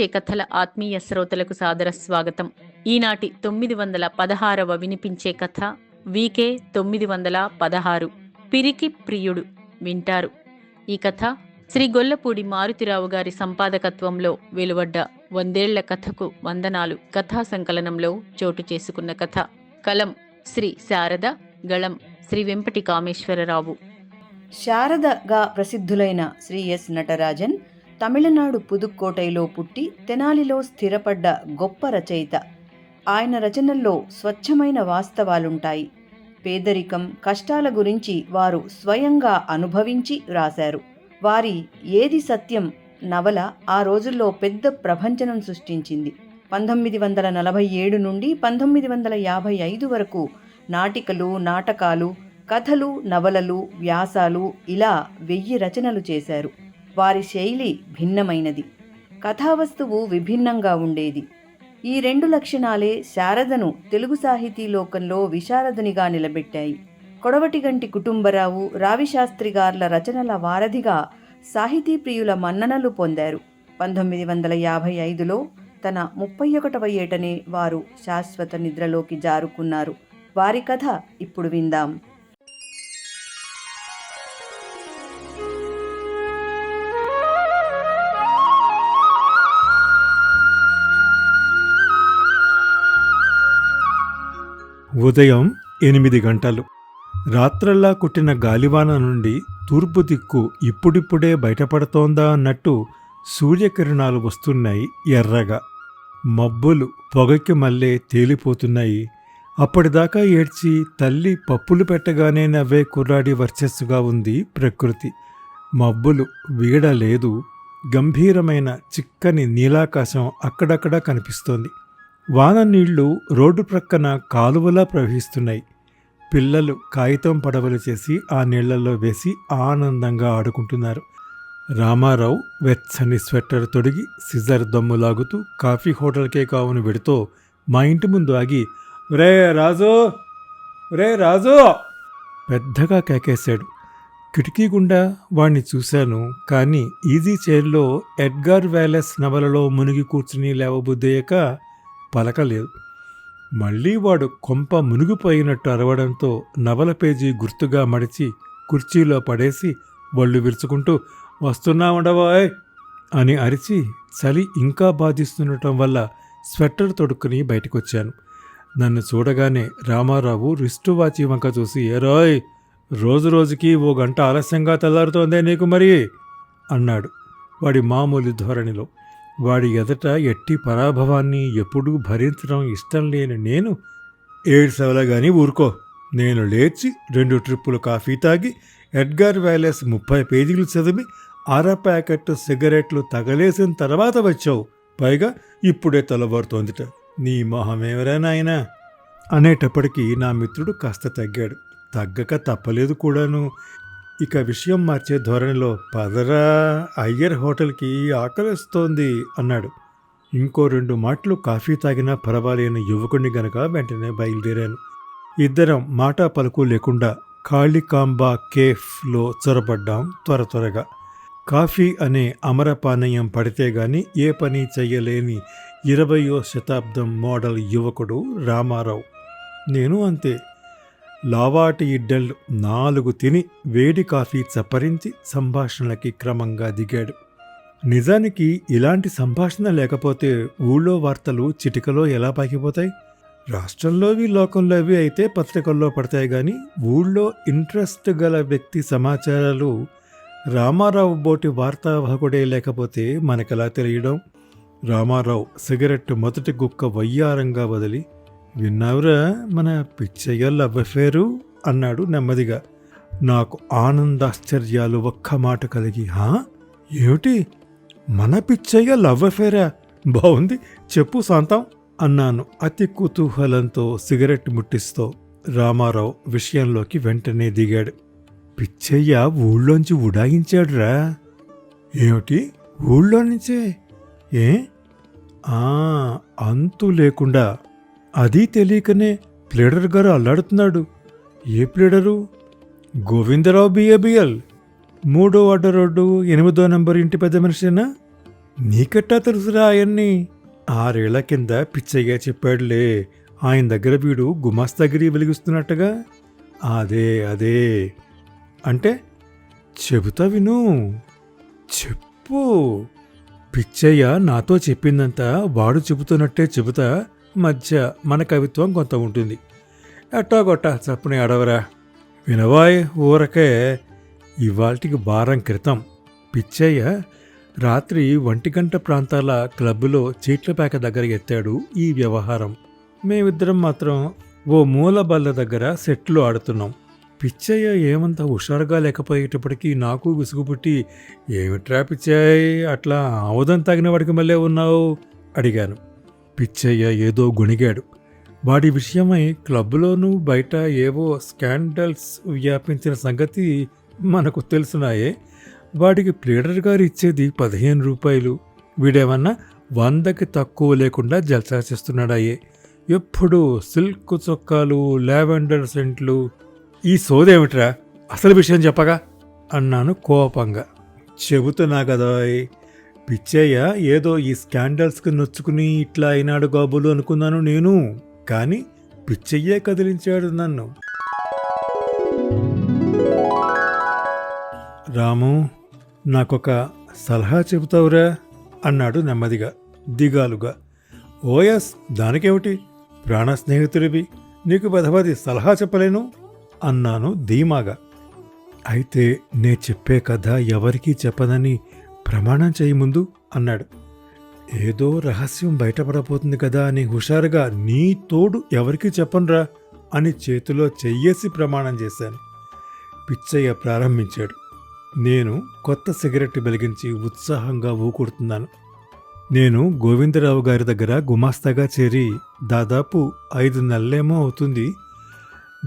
వినిపించే కథల ఆత్మీయ శ్రోతలకు సాదర స్వాగతం. ఈనాటి తొమ్మిది వందల పదహారవ వినిపించే కథ వీకే తొమ్మిది వందల పదహారు. పిరికి ప్రియుడు వింటారు. ఈ కథ శ్రీ గొల్లపూడి మారుతిరావు గారి సంపాదకత్వంలో వెలువడ్డ వందేళ్ళ కథకు వందనాలు. కథా సంకలనంలో చోటు చేసుకున్న కథ. కలం శ్రీ శారద గళం శ్రీ వెంపటి కామేశ్వరరావు. శారదగా ప్రసిద్ధులైన శ్రీ ఎస్ నటరాజన్ తమిళనాడు పుదుక్కోటైలో పుట్టి తెనాలిలో స్థిరపడ్డ గొప్ప రచయిత. ఆయన రచనల్లో స్వచ్ఛమైన వాస్తవాలుంటాయి. పేదరికం కష్టాల గురించి వారు స్వయంగా అనుభవించి వ్రాశారు వారి ఏది సత్యం నవల ఆ రోజుల్లో పెద్ద ప్రభంచనం సృష్టించింది. పంతొమ్మిది వందల నలభై ఏడు నుండి పంతొమ్మిది వందల యాభై ఐదు వరకు నాటికలు నాటకాలు కథలు నవలలు వ్యాసాలు ఇలా వెయ్యి రచనలు చేశారు. వారి శైలి భిన్నమైనది. కథావస్తువు విభిన్నంగా ఉండేది. ఈ రెండు లక్షణాలే శారదను తెలుగు సాహితీ లోకంలో విశారదునిగా నిలబెట్టాయి. కొడవటిగంటి కుటుంబరావు రావిశాస్త్రి గార్ల రచనల వారధిగా సాహితీ ప్రియుల మన్ననలు పొందారు. పంతొమ్మిది వందల యాభై ఐదులో తన ముప్పై ఒకటవ ఏటనే వారు శాశ్వత నిద్రలోకి జారుకున్నారు. వారి కథ ఇప్పుడు విందాం. ఉదయం ఎనిమిది గంటలు. రాత్రల్లా కుట్టిన గాలివాన నుండి తూర్పు దిక్కు ఇప్పుడిప్పుడే బయటపడుతోందా అన్నట్టు సూర్యకిరణాలు వస్తున్నాయి ఎర్రగా. మబ్బులు పొగకి మళ్ళే తేలిపోతున్నాయి. అప్పటిదాకా ఏడ్చి తల్లి పప్పులు పెట్టగానే నవ్వే కుర్రాడి వర్చస్సుగా ఉంది ప్రకృతి. మబ్బులు వీడలేదు. గంభీరమైన చిక్కని నీలాకాశం అక్కడక్కడా కనిపిస్తోంది. వాన నీళ్ళు రోడ్డు ప్రక్కన కాలువలా ప్రవహిస్తున్నాయి. పిల్లలు కాగితం పడవలు చేసి ఆ నీళ్ళలో వేసి ఆనందంగా ఆడుకుంటున్నారు. రామారావు వెచ్చని స్వెట్టర్ తొడిగి సిజర్ దమ్ము లాగుతూ కాఫీ హోటల్కే కావును వెడుతో మా ఇంటి ముందు ఆగి రే రాజు! రే రాజు! పెద్దగా కేకేశాడు. కిటికీ గుండా వాణ్ణి చూశాను కానీ ఈజీ చైర్లో ఎడ్గార్ వ్యాలెస్ నవలలో మునిగి కూర్చుని లేవబుద్దయ్యాక పలకలేదు. మళ్ళీ వాడు కొంప మునిగిపోయినట్టు అరవడంతో నవల పేజీ గుర్తుగా మడిచి కుర్చీలో పడేసి ఒళ్ళు విరుచుకుంటూ వస్తున్నా అని అరిచి చలి ఇంకా బాధిస్తుండటం వల్ల స్వెట్టర్ తొడుక్కుని బయటకొచ్చాను. నన్ను చూడగానే రామారావు రిస్టు వాచి వంక చూసి ఏరోయ్ రోజు రోజుకి ఓ గంట ఆలస్యంగా తెల్లారుతోందే నీకు మరి? అన్నాడు వాడి మామూలు ధోరణిలో. వాడి ఎదుట ఎట్టి పరాభవాన్ని ఎప్పుడూ భరించడం ఇష్టం లేని నేను ఏడ్సవలా కానీ ఊరుకో. నేను లేచి రెండు ట్రిప్పులు కాఫీ తాగి ఎడ్గార్ వ్యాలెస్ ముప్పై పేజీలు చదివి అర ప్యాకెట్ సిగరెట్లు తగలేసిన తర్వాత వచ్చావు. పైగా ఇప్పుడే తలబడుతోందిట నీ మొహమేవరా నాయనా? అనేటప్పటికీ నా మిత్రుడు కాస్త తగ్గాడు. తగ్గక తప్పలేదు కూడాను. ఇక విషయం మార్చే ధోరణిలో పదరా అయ్యర్ హోటల్కి ఆకలిస్తోంది అన్నాడు. ఇంకో రెండు మాటలు కాఫీ తాగినా పర్వాలేని యువకుడిని గనక వెంటనే బయలుదేరాను. ఇద్దరం మాట పలుకు లేకుండా కాళికాంబా కేఫ్లో చొరబడ్డాం త్వర త్వరగా. కాఫీ అనే అమరపానీయం పడితే గాని ఏ పని చెయ్యలేని ఇరవయో శతాబ్దం మోడల్ యువకుడు రామారావు. నేను అంతే. లావాటి ఇడ్డళ్ళు నాలుగు తిని వేడి కాఫీ చప్పరించి సంభాషణలకి క్రమంగా దిగాడు. నిజానికి ఇలాంటి సంభాషణ లేకపోతే ఊళ్ళో వార్తలు చిటికలో ఎలా పాకిపోతాయి? రాష్ట్రంలోవి లోకంలోవి అయితే పత్రికల్లో పడతాయి కానీ ఊళ్ళో ఇంట్రెస్ట్ గల వ్యక్తి సమాచారాలు రామారావు బోటి వార్తావాహకుడే లేకపోతే మనకెలా తెలియడం? రామారావు సిగరెట్ మొదటి గుక్క వయ్యారంగా వదిలి విన్నావురా మన పిచ్చయ్య అవ్వఫేరు అన్నాడు నెమ్మదిగా. నాకు ఆనందాశ్చర్యాలు ఒక్క మాట కలిగి హా? ఏమిటి? మన పిచ్చయ్య లవ్ అఫేరా బాగుంది చెప్పు శాంతం అన్నాను అతి కుతూహలంతో సిగరెట్ ముట్టిస్తూ. రామారావు విషయంలోకి వెంటనే దిగాడు. పిచ్చయ్య ఊళ్ళోంచి ఉడాయించాడురా. ఏమిటి? ఊళ్ళో నుంచే ఏ? ఆ అంతు లేకుండా అది తెలియకనే ప్లేడర్ గారు అల్లాడుతున్నాడు. ఏ ప్లేడరు? Govindarao BA BL. మూడో అడ్డ రోడ్డు ఎనిమిదో నంబర్ ఇంటి పెద్ద మనిషినా? నీకెట్టా తెలుసురా ఆయన్ని? ఆరేళ్ళ కింద పిచ్చయ్య చెప్పాడులే. ఆయన దగ్గర వీడు గుమాస్తాగిరి వెలిగిస్తున్నట్టుగా? అదే అదే. అంటే చెబుతా విను. చెప్పు. పిచ్చయ్య నాతో చెప్పిందంతా వాడు చెబుతున్నట్టే చెబుతా మధ్య మన కవిత్వం కొంత ఉంటుంది. ఎట్టాగొట్ట చప్పుని అడవరా? వినవాయ్ ఊరకే ఇవాల్టికి భారం క్రితం. పిచ్చయ్య రాత్రి ఒంటి గంట ప్రాంతాల క్లబ్లో చీట్లపేక దగ్గర ఎత్తాడు ఈ వ్యవహారం. మేమిద్దరం మాత్రం ఓ మూల బల్ల దగ్గర సెట్లు ఆడుతున్నాం. పిచ్చయ్య ఏమంత హుషారుగా లేకపోయేటప్పటికీ నాకు విసుగు పుట్టి ఏమిట్రా పిచ్చయ్య అట్లా ఆముదం తగిన వాడికి మళ్ళీ ఉన్నావు అడిగాను. పిచ్చయ్య ఏదో గొణిగాడు. వాడి విషయమై క్లబ్లోనూ బయట ఏవో స్కాండల్స్ వ్యాపించిన సంగతి మనకు తెలుసునాయే. వాడికి ప్లేడర్ గారు ఇచ్చేది పదిహేను రూపాయలు. వీడేమన్నా వందకి తక్కువ లేకుండా జల్సా చేస్తున్నాడాయే. ఎప్పుడు సిల్క్ చొక్కాలు లావెండర్ సెంట్లు. ఈ సోదేమిట్రా? అసలు విషయం చెప్పగా? అన్నాను కోపంగా. చెబుతున్నా కదా పిచ్చయ్య ఏదో ఈ స్కాండల్స్కి నొచ్చుకుని ఇట్లా అయినాడు గాబులు అనుకున్నాను నేను. కానీ పిచ్చయ్యే కదిలించాడు నన్ను. రాము నాకొక సలహా చెబుతావురా అన్నాడు నెమ్మదిగా దిగాలుగా. ఓఎస్ దానికేమిటి? ప్రాణ స్నేహితుడివి నీకు పదవది సలహా చెప్పలేను? అన్నాను ధీమాగా. అయితే నే చెప్పే కథ ఎవరికీ చెప్పదని ప్రమాణం చేయి ముందు అన్నాడు. ఏదో రహస్యం బయటపడబోతుంది కదా అని హుషారుగా నీ తోడు ఎవరికి చెప్పనురా అని చేతిలో చెయ్యేసి ప్రమాణం చేశాను. పిచ్చయ్య ప్రారంభించాడు. నేను కొత్త సిగరెట్ వెలిగించి ఉత్సాహంగా ఊకుడుతున్నాను. నేను గోవిందరావు గారి దగ్గర గుమాస్తాగా చేరి దాదాపు ఐదు నెలలేమో అవుతుంది.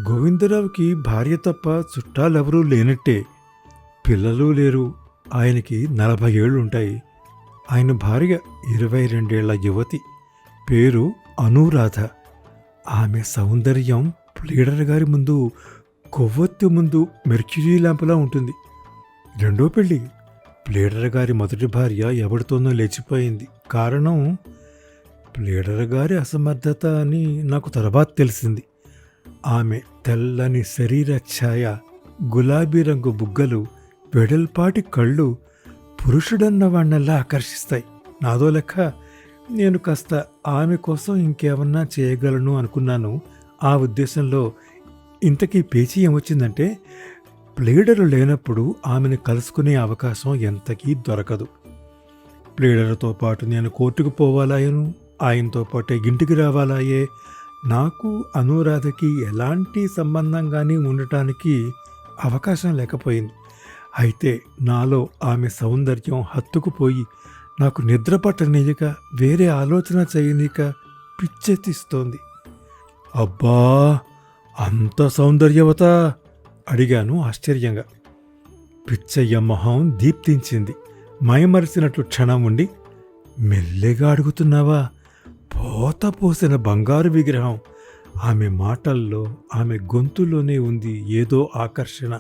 గోవిందరావుకి భార్య తప్ప చుట్టాలెవరూ లేనట్టే. పిల్లలు లేరు. ఆయనకి నలభై ఏళ్ళుంటాయి. ఆయన భార్య ఇరవై రెండేళ్ళ యువతి. పేరు అనురాధ. ఆమె సౌందర్యం ప్లీడర్ గారి ముందు కొవ్వొత్తి ముందు మెర్క్యూరీ ల్యాంపులా ఉంటుంది. రెండో పెళ్ళి. ప్లేడర్ గారి మొదటి భార్య ఎవరితోనో లేచిపోయింది. కారణం? ప్లీడర్ గారి అసమర్థత అని నాకు తర్వాత తెలిసింది. ఆమె తెల్లని శరీర ఛాయ గులాబీ రంగు బుగ్గలు వెడల్పాటి కళ్ళు పురుషుడన్న వాణ్ణల్లా ఆకర్షిస్తాయి. నాదో లెక్క నేను కాస్త ఆమె కోసం ఇంకేమన్నా చేయగలను అనుకున్నాను. ఆ ఉద్దేశంలో ఇంతకీ పేచీ ఏమొచ్చిందంటే ప్లేడరు లేనప్పుడు ఆమెను కలుసుకునే అవకాశం ఎంతకీ దొరకదు. ప్లేడర్తో పాటు నేను కోర్టుకు పోవాలాయను ఆయనతో పాటే ఇంటికి రావాలాయే. నాకు అనురాధకి ఎలాంటి సంబంధం కానీ ఉండటానికి అవకాశం లేకపోయింది. అయితే నాలో ఆమె సౌందర్యం హత్తుకుపోయి నాకు నిద్ర పట్టనీయక వేరే ఆలోచన చేయనీక పిచ్చెత్తిస్తోంది. అబ్బా! అంత సౌందర్యవత? అడిగాను ఆశ్చర్యంగా. పిచ్చయ్య మొహం దీప్తించింది. మయమరిసినట్లు క్షణం ఉండి మెల్లెగా అడుగుతున్నావా? పోత పోసిన బంగారు విగ్రహం. ఆమె మాటల్లో ఆమె గొంతులోనే ఉంది ఏదో ఆకర్షణ.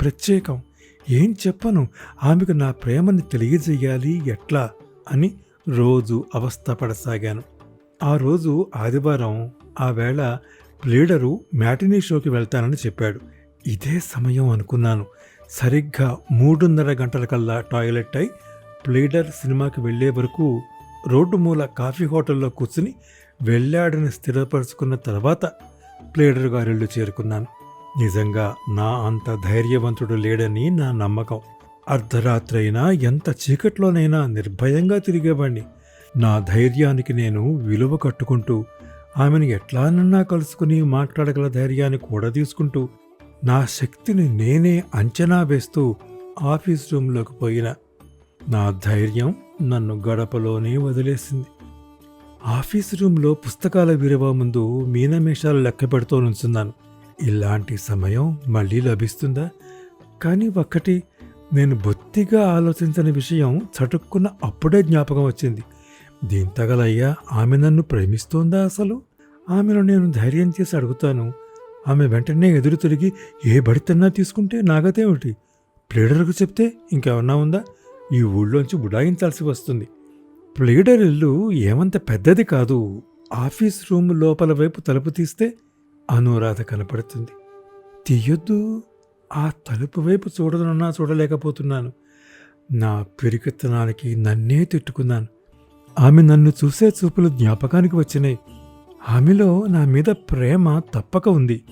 ప్రత్యేకం. ఏం చెప్పను? ఆమెకు నా ప్రేమని తెలియజేయాలి ఎట్లా? అని రోజు అవస్థపడసాగాను. ఆ రోజు ఆదివారం ఆ వేళ మ్యాటినీ షోకి వెళ్తానని చెప్పాడు. ఇదే సమయం అనుకున్నాను. సరిగ్గా మూడున్నర గంటల కల్లా టాయిలెట్ అయి ప్లీడర్ సినిమాకి వెళ్ళే వరకు రోడ్డు మూల కాఫీ హోటల్లో కూర్చుని వెళ్ళాడని స్థిరపరుచుకున్న తర్వాత ప్లేడర్ గారిళ్ళు చేరుకున్నాను. నిజంగా నా అంత ధైర్యవంతుడు లేడని నా నమ్మకం. అర్ధరాత్రైనా ఎంత చీకట్లోనైనా నిర్భయంగా తిరిగేవాణ్ణి. నా ధైర్యానికి నేను విలువ కట్టుకుంటూ ఆమెను ఎట్లానన్నా కలుసుకుని మాట్లాడగల ధైర్యాన్ని కూడా తీసుకుంటూ నా శక్తిని నేనే అంచనా వేస్తూ ఆఫీస్ రూంలోకి పోయిన. నా ధైర్యం నన్ను గడపలోనే వదిలేసింది. ఆఫీస్ రూంలో పుస్తకాల విరవ ముందు మీనమేషాలు లెక్క పెడుతూ నుంచున్నాను. ఇలాంటి సమయం మళ్ళీ లభిస్తుందా? కానీ ఒక్కటి నేను బొత్తిగా ఆలోచించని విషయం చటుక్కున్న అప్పుడే జ్ఞాపకం వచ్చింది. దీంతగలయ్యా ఆమె నన్ను ప్రేమిస్తోందా అసలు? ఆమెను నేను ధైర్యం చేసి అడుగుతాను. ఆమె వెంటనే ఎదురు తిరిగి ఏ బడితన్నా తీసుకుంటే నాగతేమిటి ప్లీడర్కు చెప్తే ఇంకేమన్నా ఉందా? ఈ ఊళ్ళోంచి బుడాయించాల్సి వస్తుంది. ప్లేడర్ ఇల్లు ఏమంత పెద్దది కాదు. ఆఫీస్ రూమ్ లోపల వైపు తలుపు తీస్తే అనురాధ కనపడుతుంది. తీయొద్దు ఆ తలుపు వైపు చూడనున్నా చూడలేకపోతున్నాను. నా పెరికెత్తనానికి నన్నే తిట్టుకున్నాను. ఆమె నన్ను చూసే చూపులు జ్ఞాపకానికి వచ్చినాయి. ఆమెలో నా మీద ప్రేమ తప్పక ఉంది.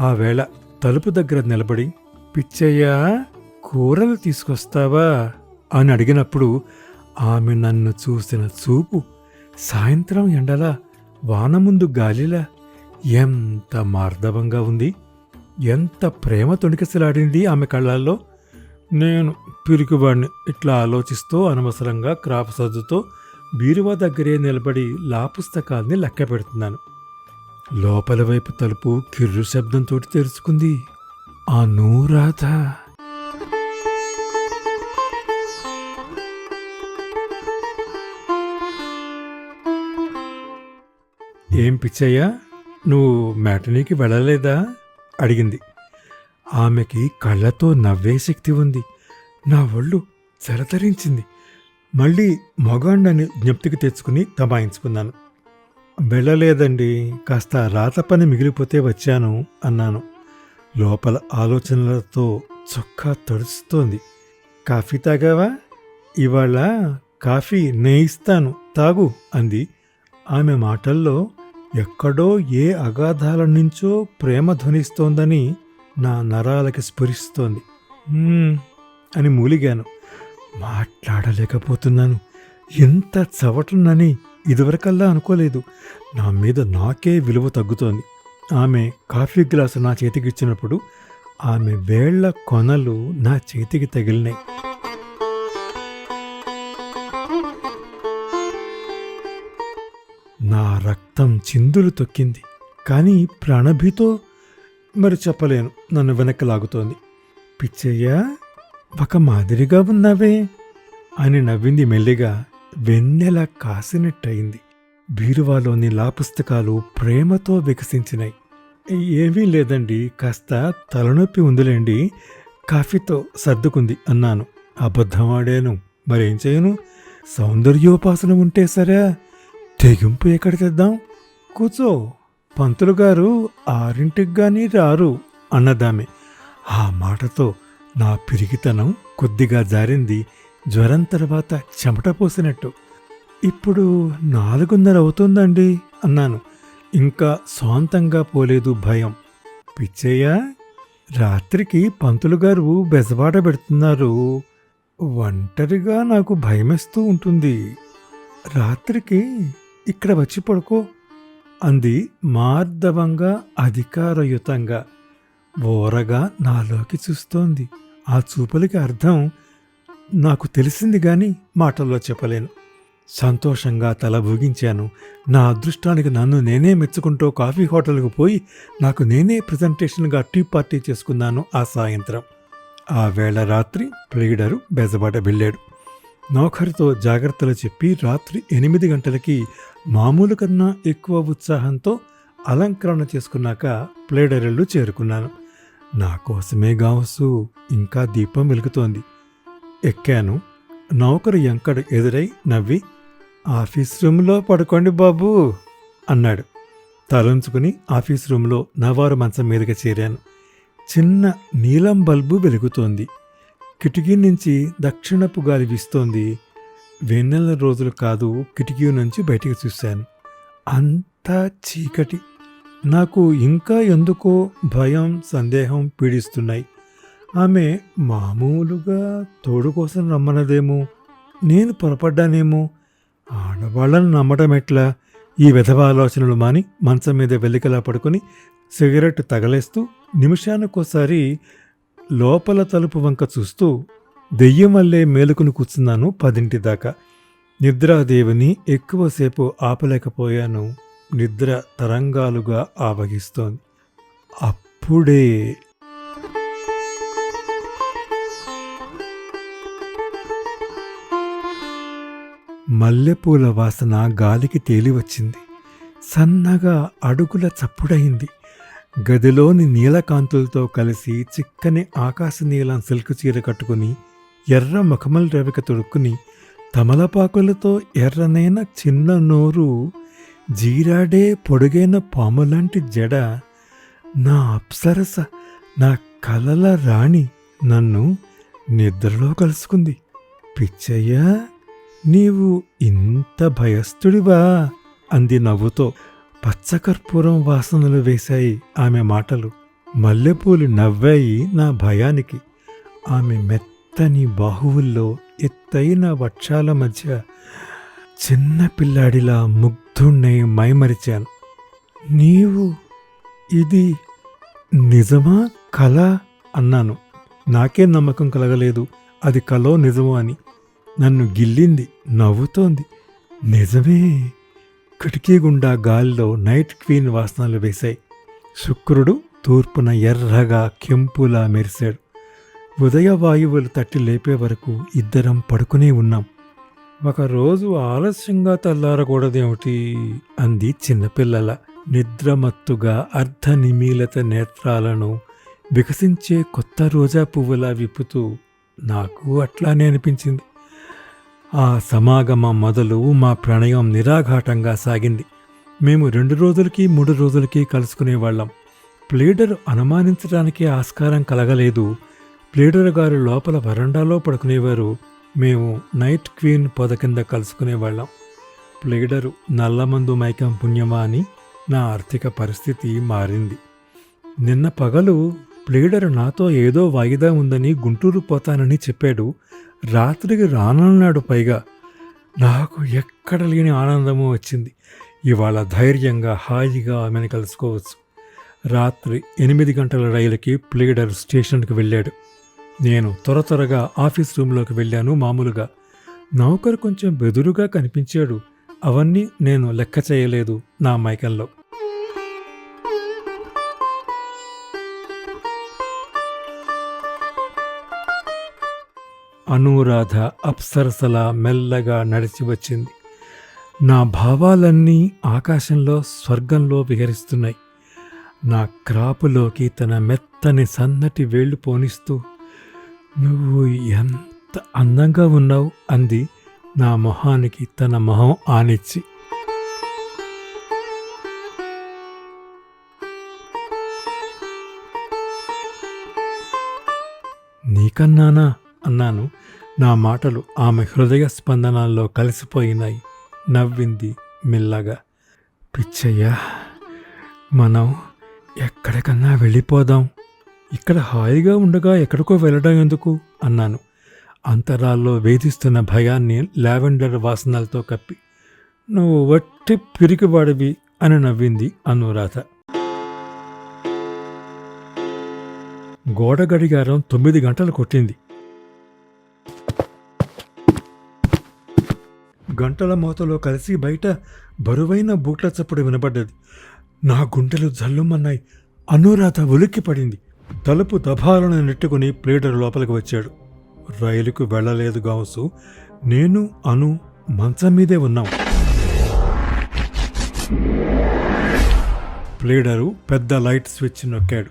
ఆ వేళ తలుపు దగ్గర నిలబడి పిచ్చయ్య కూరలు తీసుకొస్తావా? అని అడిగినప్పుడు ఆమె నన్ను చూసిన చూపు సాయంత్రం ఎండలా వాన ముందు గాలిలా ఎంత మార్దవంగా ఉంది. ఎంత ప్రేమ తొణికిసలాడింది ఆమె కళ్ళల్లో. నేను పిరికివాడిని ఇట్లా ఆలోచిస్తూ అనవసరంగా క్రాప్ సర్దుతో బీరువా దగ్గరే నిలబడి లా పుస్తకాల్ని లెక్క పెడుతున్నాను. లోపల వైపు తలుపు కిర్రు శబ్దంతో తెరుచుకుంది. ఆ నూరాధ. ఏం పిచ్చయ్యా? నువ్వు మ్యాటనీకి వెళ్ళలేదా? అడిగింది. ఆమెకి కళ్ళతో నవ్వే శక్తి ఉంది. నా ఒళ్ళు జలధరించింది మళ్ళీ మొగాండని జ్ఞప్తికి తెచ్చుకుని తమాయించుకున్నాను. వెళ్ళలేదండి కాస్త రాత పని మిగిలిపోతే వచ్చాను అన్నాను. లోపల ఆలోచనలతో చొక్కా తడుస్తోంది. కాఫీ తాగావా? ఇవాళ కాఫీ నే ఇస్తాను తాగు అంది. ఆమె మాటల్లో ఎక్కడో ఏ అగాధాల నుంచో ప్రేమ ధ్వనిస్తోందని నా నరాలకి స్ఫురిస్తోంది. అని మూలిగాను. మాట్లాడలేకపోతున్నాను. ఎంత చవటనని ఇదివరకల్లా అనుకోలేదు. నా మీద నాకే విలువ తగ్గుతోంది. ఆమె కాఫీ గ్లాసు నా చేతికిచ్చినప్పుడు ఆమె వేళ్ళ కొనలు నా చేతికి తగిలినాయి. నా రక్ చిందులు తొక్కింది. కానీ ప్రాణభీతో మరి చెప్పలేను. నన్ను వెనక్కి లాగుతోంది. పిచ్చయ్యా ఒక మాదిరిగా ఉన్నావే అని నవ్వింది మెల్లిగా. వెన్నెల కాసినట్టయింది. బీరువాలోని లా పుస్తకాలు ప్రేమతో వికసించినాయి ఏమీ లేదండి కాస్త తలనొప్పి ఉందిలేండి కాఫీతో సర్దుకుంది అన్నాను. అబద్ధమాడాను మరేం చేయను? సౌందర్యోపాసన ఉంటే సరే తెగింపు ఎక్కడ తెద్దాం? కూర్చో. పంతులు గారు ఆరింటికి కానీ రారు అన్నదామె. ఆ మాటతో నా పిరిగితనం కొద్దిగా జారింది. జ్వరం తర్వాత చెమట పోసినట్టు. ఇప్పుడు నాలుగున్నర అవుతుందండి అన్నాను. ఇంకా సొంతంగా పోలేదు భయం. పిచ్చయ్య రాత్రికి పంతులు గారు బెజబాట పెడుతున్నారు. ఒంటరిగా నాకు భయమేస్తూ ఉంటుంది. రాత్రికి ఇక్కడ వచ్చి పడుకో అంది మార్దవంగా అధికారయుతంగా. ఓరగా నాలోకి చూస్తోంది. ఆ చూపులకి అర్థం నాకు తెలిసింది గాని మాటల్లో చెప్పలేను. సంతోషంగా తల భూగించాను. నా అదృష్టానికి నన్ను నేనే మెచ్చుకుంటూ కాఫీ హోటల్కు పోయి నాకు నేనే ప్రజెంటేషన్గా టీ పార్టీ చేసుకున్నాను ఆ సాయంత్రం. ఆ వేళ రాత్రి ప్లీడరు బెజబాట వెళ్ళాడు. నౌకరితో జాగ్రత్తలు చెప్పి రాత్రి ఎనిమిది గంటలకి మామూలు కన్నా ఎక్కువ ఉత్సాహంతో అలంకరణ చేసుకున్నాక ప్లేడరెళ్ళు చేరుకున్నాను. నా కోసమే గావసు ఇంకా దీపం వెలుగుతోంది. ఎక్కాను. నౌకరు ఎంకడు ఎదురై నవ్వి ఆఫీస్ రూమ్లో పడుకోండి బాబు అన్నాడు. తలంచుకుని ఆఫీస్ రూమ్లో నవారు మంచం మీదకి చేరాను. చిన్న నీలం బల్బు వెలుగుతోంది. కిటికీ నుంచి దక్షిణపు గాలి వీస్తోంది. వెన్నెల రోజులు కాదు కిటికీ నుంచి బయటికి చూశాను. అంతా చీకటి. నాకు ఇంకా ఎందుకో భయం సందేహం పీడిస్తున్నాయి. ఆమె మామూలుగా తోడు కోసం రమ్మన్నదేమో నేను పొరపడ్డానేమో? ఆడవాళ్ళని నమ్మటం ఎట్లా? ఈ విధవ ఆలోచనలు మాని మంచం మీద వెల్లికలా పడుకొని సిగరెట్ తగలేస్తూ నిమిషానికోసారి లోపల తలుపు వంక చూస్తూ దెయ్యమల్లే మేలుకుని కూర్చున్నాను పదింటి దాకా. నిద్రాదేవిని ఎక్కువసేపు ఆపలేకపోయాను. నిద్ర తరంగాలుగా ఆవగిస్తోంది అప్పుడే మల్లెపూల వాసన గాలికి తేలివచ్చింది. సన్నగా అడుగుల చప్పుడైంది గదిలోని నీలకాంతులతో కలిసి చిక్కని ఆకాశ నీలం సిల్క్ చీర కట్టుకుని ఎర్ర ముఖమల రేవిక తొడుక్కుని తమలపాకులతో ఎర్రనైన చిన్న నోరు జీరాడే పొడుగైన పాములాంటి జడ నా అప్సరస నా కలల రాణి నన్ను నిద్రలో కలుసుకుంది. పిచ్చయ్య నీవు ఇంత భయస్థుడివా? అంది నవ్వుతో. పచ్చకర్పూరం వాసనలు వేశాయి ఆమె మాటలు. మల్లెపూలు నవ్వాయి నా భయానికి. ఆమె మెత్తని బాహువుల్లో ఎత్తైన వక్షాల మధ్య చిన్న పిల్లాడిలా ముగ్ధుణ్ణై మైమరిచాను. నీవు ఇది నిజమా కళ అన్నాను. నాకే నమ్మకం కలగలేదు. అది కలో నిజమో అని. నన్ను గిల్లింది నవ్వుతోంది. నిజమే కిటికీ గుండా గాలిలో నైట్ క్వీన్ వాసనలు వేశాయి. శుక్రుడు తూర్పున ఎర్రగా కెంపులా మెరిశాడు. ఉదయ వాయువులు తట్టి లేపే వరకు ఇద్దరం పడుకునే ఉన్నాం. ఒకరోజు ఆలస్యంగా తెల్లారకూడదేమిటి? అంది చిన్నపిల్లల నిద్రమత్తుగా అర్ధ నిమీలత నేత్రాలను వికసించే కొత్త రోజా పువ్వులా విప్పుతూ నాకు అట్లానే అనిపించింది. ఆ సమాగమం మొదలు మా ప్రణయం నిరాఘాటంగా సాగింది. మేము రెండు రోజులకి మూడు రోజులకి కలుసుకునేవాళ్ళం ప్లీడర్ అనుమానించడానికి ఆస్కారం కలగలేదు. ప్లీడర్ గారు లోపల వరండాలో పడుకునేవారు. మేము నైట్ క్వీన్ పొద కింద కలుసుకునేవాళ్ళం ప్లీడరు నల్లమందు మైకం పుణ్యమా అని నా ఆర్థిక పరిస్థితి మారింది. నిన్న పగలు ప్లీడర్ నాతో ఏదో వాయిదా ఉందని గుంటూరు పోతానని చెప్పాడు. రాత్రికి రానన్నాడు పైగా నాకు ఎక్కడ లేని ఆనందము వచ్చింది. ఇవాళ ధైర్యంగా హాయిగా ఆమెను కలుసుకోవచ్చు. రాత్రి ఎనిమిది గంటల రైలుకి ప్లేడర్ స్టేషన్కి వెళ్ళాడు. నేను త్వర త్వరగా ఆఫీస్ రూమ్లోకి వెళ్ళాను మామూలుగా. నౌకరు కొంచెం బెదురుగా కనిపించాడు. అవన్నీ నేను లెక్క చేయలేదు నా మైకంలో. అనురాధ అప్సరసలా మెల్లగా నడిచి వచ్చింది నా భావాలన్నీ ఆకాశంలో స్వర్గంలో విహరిస్తున్నాయి. నా క్రాపులోకి తన మెత్తని సన్నటి వేళ్ళు పోనిస్తూ నువ్వు ఎంత అందంగా ఉన్నావు అంది నా మొహానికి తన మొహం ఆనిచ్చి. నీకన్నానా అన్నాను. నా మాటలు ఆమె హృదయ స్పందనాల్లో కలిసిపోయినాయి. నవ్వింది మెల్లగా. పిచ్చయ్యా మనం ఎక్కడికన్నా వెళ్ళిపోదాం. ఇక్కడ హాయిగా ఉండగా ఎక్కడికో వెళ్ళడం ఎందుకు? అన్నాను. అంతరాల్లో వేధిస్తున్న భయాన్ని లావెండర్ వాసనలతో కప్పి. నువ్వు వట్టి పిరికివాడివి అని నవ్వింది అనురాధ. గోడ గడిగారం తొమ్మిది గంటలు కొట్టింది. గంటల మూతలో కలిసి బయట బరువైన బూట్ల చప్పుడు వినబడ్డది. నా గుండెలు జల్లుమన్నాయి. అనురాధ ఉలిక్కి పడింది. తలుపు దభాలను నెట్టుకుని ప్లేడర్ లోపలికి వచ్చాడు. రైలుకు వెళ్ళలేదు గావసు. నేను అను మంచం మీదే ఉన్నాం. ప్లేడరు పెద్ద లైట్ స్విచ్ నొక్కాడు.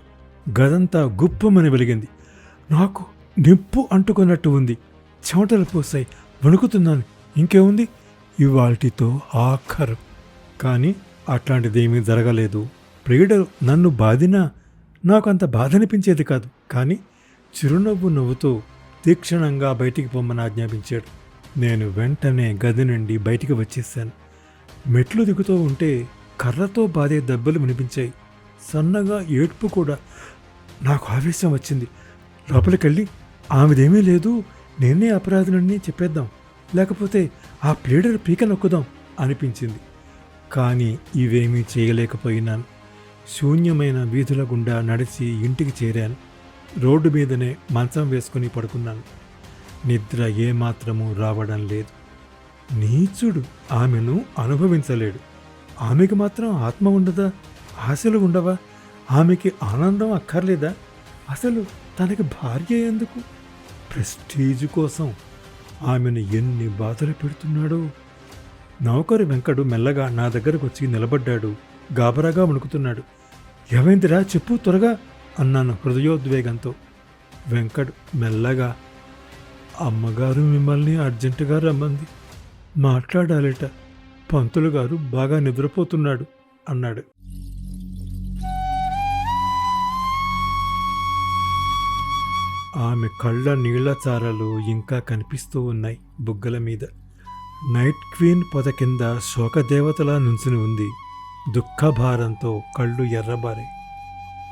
గదంతా గుప్పమని వెలిగింది. నాకు నిప్పు అంటుకున్నట్టు ఉంది. చెమటలు పోసాయి. వణుకుతున్నాను. ఇంకేముంది? ఇవాల్టితో ఆఖరు. కానీ అట్లాంటిది ఏమీ జరగలేదు. ప్రియుడు నన్ను బాధినా నాకు అంత బాధ అనిపించేది కాదు. కానీ చిరునవ్వు నవ్వుతూ తీక్షణంగా బయటికి పొమ్మని ఆజ్ఞాపించాడు. నేను వెంటనే గది నుండి బయటికి వచ్చేసాను మెట్లు దిగుతూ ఉంటే కర్రతో బాధే దెబ్బలు వినిపించాయి. సన్నగా ఏడ్పు కూడా నాకు ఆవేశం వచ్చింది. లోపలికెళ్ళి ఆమెదేమీ లేదు. నేనే అపరాధులని చెప్పేద్దాం. లేకపోతే ఆ ప్లేడర్ పీక నొక్కుదాం అనిపించింది. కానీ ఇవేమీ చేయలేకపోయినాను. శూన్యమైన వీధుల గుండా నడిచి ఇంటికి చేరాను. రోడ్డు మీదనే మంచం వేసుకుని పడుకున్నాను. నిద్ర ఏమాత్రమూ రావడం లేదు. నీచుడు ఆమెను అనుభవించలేడు. ఆమెకు మాత్రం ఆత్మ ఉండదా? ఆశలు ఉండవా? ఆమెకి ఆనందం అక్కర్లేదా? అసలు తనకి భార్య ఎందుకు? ప్రెస్టీజ్ కోసం ఆమెను ఎన్ని బాధలు పెడుతున్నాడో. నౌకరు వెంకడు మెల్లగా నా దగ్గరకు వచ్చి నిలబడ్డాడు. గాబరాగా వణుకుతున్నాడు. ఏమైందిరా? చెప్పు త్వరగా అన్నాను హృదయోద్వేగంతో. వెంకడు మెల్లగా అమ్మగారు మిమ్మల్ని అర్జెంటుగా రమ్మంది. మాట్లాడాలిట. పంతులు గారు బాగా నిద్రపోతున్నాడు అన్నాడు. ఆమె కళ్ళ నీళ్ళ చారలు ఇంకా కనిపిస్తూ ఉన్నాయి బుగ్గల మీద. నైట్ క్వీన్ పొద కింద శోకదేవతలా నుంచుని ఉంది. దుఃఖభారంతో కళ్ళు ఎర్రబారాయి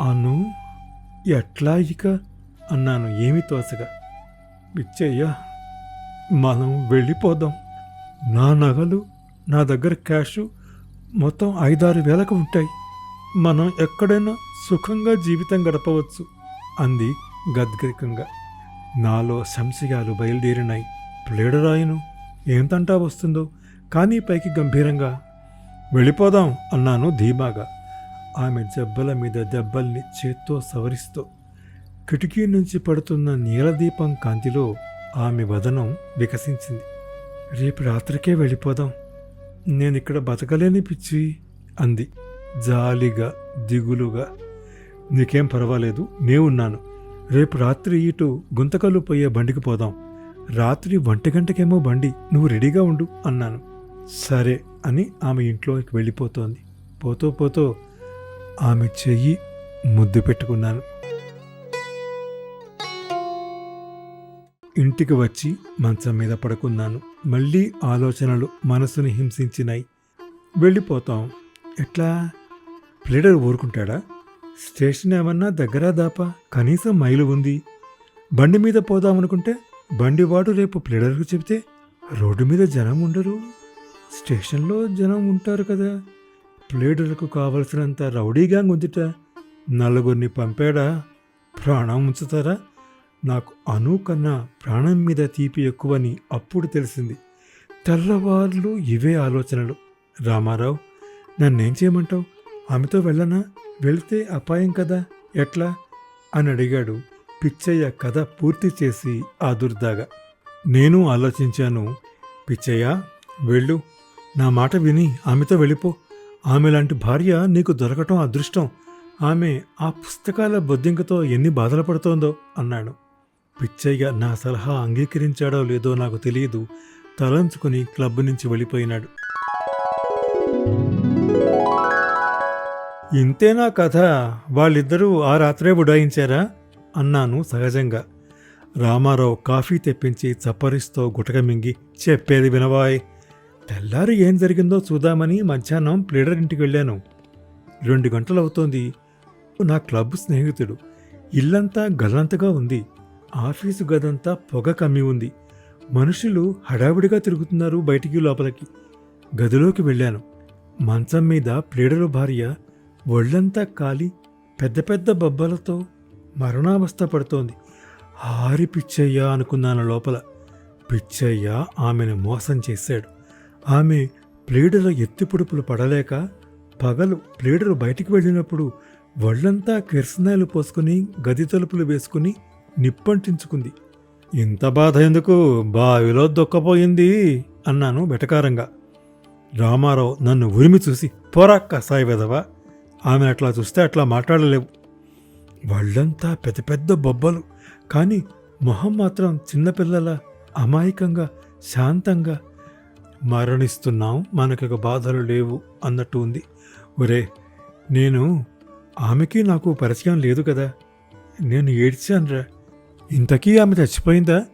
అను ఎట్లా ఇక? అన్నాను ఏమి తోచగా. పిచ్చయ్యా మనం వెళ్ళిపోదాం. నా నగలు నా దగ్గర క్యాషు మొత్తం ఐదారు వేలకు ఉంటాయి. మనం ఎక్కడైనా సుఖంగా జీవితం గడపవచ్చు అంది గద్గరికంగా. నాలో సంశయాలు బయలుదేరినాయి. ప్లేడరాయను ఏంతంటా వస్తుందో? కానీ పైకి గంభీరంగా వెళ్ళిపోదాం అన్నాను ధీమాగా. ఆమె జబ్బల మీద దెబ్బల్ని చేత్తో సవరిస్తూ కిటికీ నుంచి పడుతున్న నీలదీపం కాంతిలో ఆమె వదనం వికసించింది. రేపు రాత్రికే వెళ్ళిపోదాం. నేను ఇక్కడ బతకలేని పిచ్చి అంది జాలిగా దిగులుగా. నీకేం పర్వాలేదు నేనున్నాను. రేపు రాత్రి ఇటు గుంతకల్లు పోయే బండికి పోదాం. రాత్రి ఒంటి గంటకేమో బండి నువ్వు రెడీగా ఉండు అన్నాను. సరే అని ఆమె ఇంట్లోకి వెళ్ళిపోతోంది. పోతూ పోతూ ఆమె చెయ్యి ముద్దు పెట్టుకున్నాను. ఇంటికి వచ్చి మంచం మీద పడుకున్నాను. మళ్ళీ ఆలోచనలు మనసుని హింసించినాయి. వెళ్ళిపోతాం. ఎట్లా? ప్లేడర్ ఊరుకుంటాడా? స్టేషన్ ఏమన్నా దగ్గర దాపా? కనీసం మైలు ఉంది. బండి మీద పోదామనుకుంటే బండివాడు రేపు ప్లేడర్కు చెబితే రోడ్డు మీద జనం ఉండరు. స్టేషన్లో జనం ఉంటారు కదా. ప్లేడర్లకు కావలసినంత రౌడీ గ్యాంగ్ ఉందిట. నలుగురిని పంపాడా? ప్రాణం ఉంచుతారా? నాకు అను కన్నా ప్రాణం మీద తీపి ఎక్కువని అప్పుడు తెలిసింది. తెల్లవార్లు ఇవే ఆలోచనలు. రామారావు నన్నేం చేయమంటావు? ఆమెతో వెళ్ళనా? వెళ్తే అపాయం కదా. ఎట్లా? అని అడిగాడు. పిచ్చయ్య కథ పూర్తి చేసి ఆదుర్దాగా నేను ఆలోచించాను. పిచ్చయ్య వెళ్ళు. నా మాట విని ఆమెతో వెళ్ళిపో. ఆమె లాంటి భార్య నీకు దొరకటం అదృష్టం. ఆమె ఆ పుస్తకాల బొద్దింకతో ఎన్ని బాధలు పడుతోందో అన్నాడు. పిచ్చయ్య నా సలహా అంగీకరించాడో లేదో నాకు తెలియదు. తలంచుకుని క్లబ్ నుంచి వెళ్ళిపోయినాడు. ఇంతేనా కథ? వాళ్ళిద్దరూ ఆ రాత్రే ఉడాయించారా? అన్నాను సహజంగా. రామారావు కాఫీ తెప్పించి చప్పరిస్తో గుటక మింగి చెప్పేది వినవాయ్. తెల్లారి ఏం జరిగిందో చూద్దామని మధ్యాహ్నం ప్లేడర్ ఇంటికి వెళ్ళాను. రెండు గంటలవుతోంది. నా క్లబ్ స్నేహితుడు. ఇల్లంతా గల్లంతగా ఉంది. ఆఫీసు గదంతా పొగ కమ్మి ఉంది. మనుషులు హడావిడిగా తిరుగుతున్నారు బయటికి లోపలికి. గదిలోకి వెళ్ళాను. మంచం మీద ప్లేడరు భార్య ఒళ్ళంతా కాలి పెద్ద పెద్ద బొబ్బలతో మరణావస్థ పడుతోంది. హారి పిచ్చయ్య అనుకున్నాను లోపల. పిచ్చయ్య ఆమెను మోసం చేశాడు. ఆమె ప్లేడల ఎత్తిపుడుపులు పడలేక పగలు ప్లేడరు బయటికి వెళ్ళినప్పుడు ఒళ్ళంతా కిరసనాయలు పోసుకుని గది తలుపులు వేసుకుని నిప్పంటించుకుంది. ఇంత బాధ ఎందుకు? బావిలో దొక్కపోయింది అన్నాను వెటకారంగా. రామారావు నన్ను ఉరిమి చూసి పోరా కసాయి వెదవా ఆమె అట్లా చూస్తే అట్లా మాట్లాడలేవు. వాళ్ళంతా పెద్ద పెద్ద బొబ్బలు. కానీ మొహం మాత్రం చిన్నపిల్లల అమాయకంగా శాంతంగా మరణిస్తున్నాం మనకు బాధలు లేవు అన్నట్టు ఉంది. ఒరే నేను ఆమెకి నాకు పరిచయం లేదు కదా. నేను ఏడ్చానురా. ఇంతకీ ఆమె చచ్చిపోయిందా?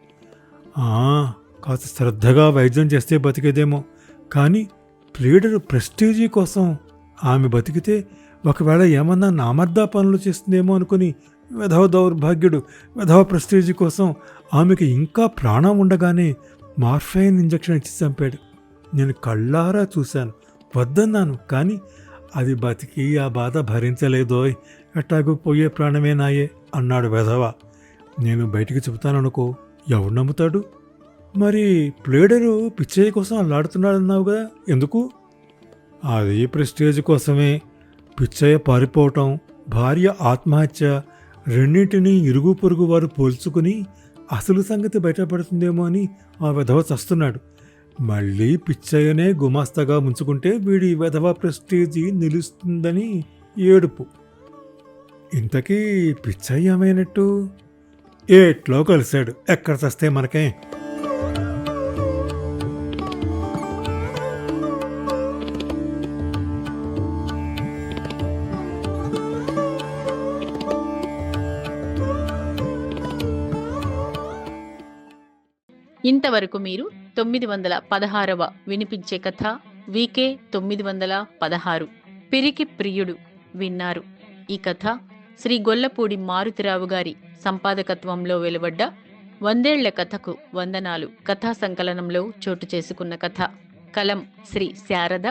కాస్త శ్రద్ధగా వైద్యం చేస్తే బతికేదేమో. కానీ ప్లీడర్ ప్రెస్టీజీ కోసం ఆమె బతికితే ఒకవేళ ఏమన్నా నామర్దా పనులు చేస్తుందేమో అనుకుని వెధవ దౌర్భాగ్యుడు వెధవ ప్రెస్టీజీ కోసం ఆమెకు ఇంకా ప్రాణం ఉండగానే మార్ఫైన్ ఇంజెక్షన్ ఇచ్చి చంపాడు. నేను కళ్ళారా చూశాను వద్దన్నాను కానీ అది బతికి ఆ బాధ భరించలేదోయ్ ఎట్టాగు పోయే ప్రాణమే నాయే అన్నాడు వెధవ. నేను బయటికి చెబుతాననుకో ఎవడు నమ్ముతాడు? మరి ప్లేడరు పిచ్చయ్య కోసం అల్లాడుతున్నాడన్నావు కదా ఎందుకు? అది ప్రెస్టేజ్ కోసమే పిచ్చయ్య పారిపోవటం భార్య ఆత్మహత్య రెండింటినీ ఇరుగు పొరుగు వారు పోల్చుకుని అసలు సంగతి బయటపడుతుందేమో అని ఆ విధవ చస్తున్నాడు. మళ్ళీ పిచ్చయ్యనే గుమాస్తాగా ముంచుకుంటే వీడి వెధవ ప్రెస్టీజీ నిలుస్తుందని ఏడుపు. ఇంతకీ పిచ్చయ్య ఏమైనట్టు? ఏట్లో కలిశాడు. ఎక్కడ చస్తే మనకే? ఇంతవరకు మీరు తొమ్మిది వందల పదహారవ వినిపించే కథ వికే తొమ్మిది వందల పదహారు. పిరికి ప్రియుడు విన్నారు. ఈ కథ శ్రీ గొల్లపూడి మారుతిరావు గారి సంపాదకత్వంలో వెలువడ్డ వందేళ్ళ కథకు వందనాలు. కథా సంకలనంలో చోటు చేసుకున్న కథ. కలం శ్రీ శారద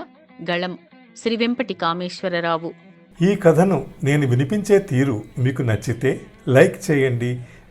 గళం శ్రీ వెంపటి కామేశ్వరరావు ఈ కథను నేను వినిపించే తీరు మీకు నచ్చితే లైక్ చేయండి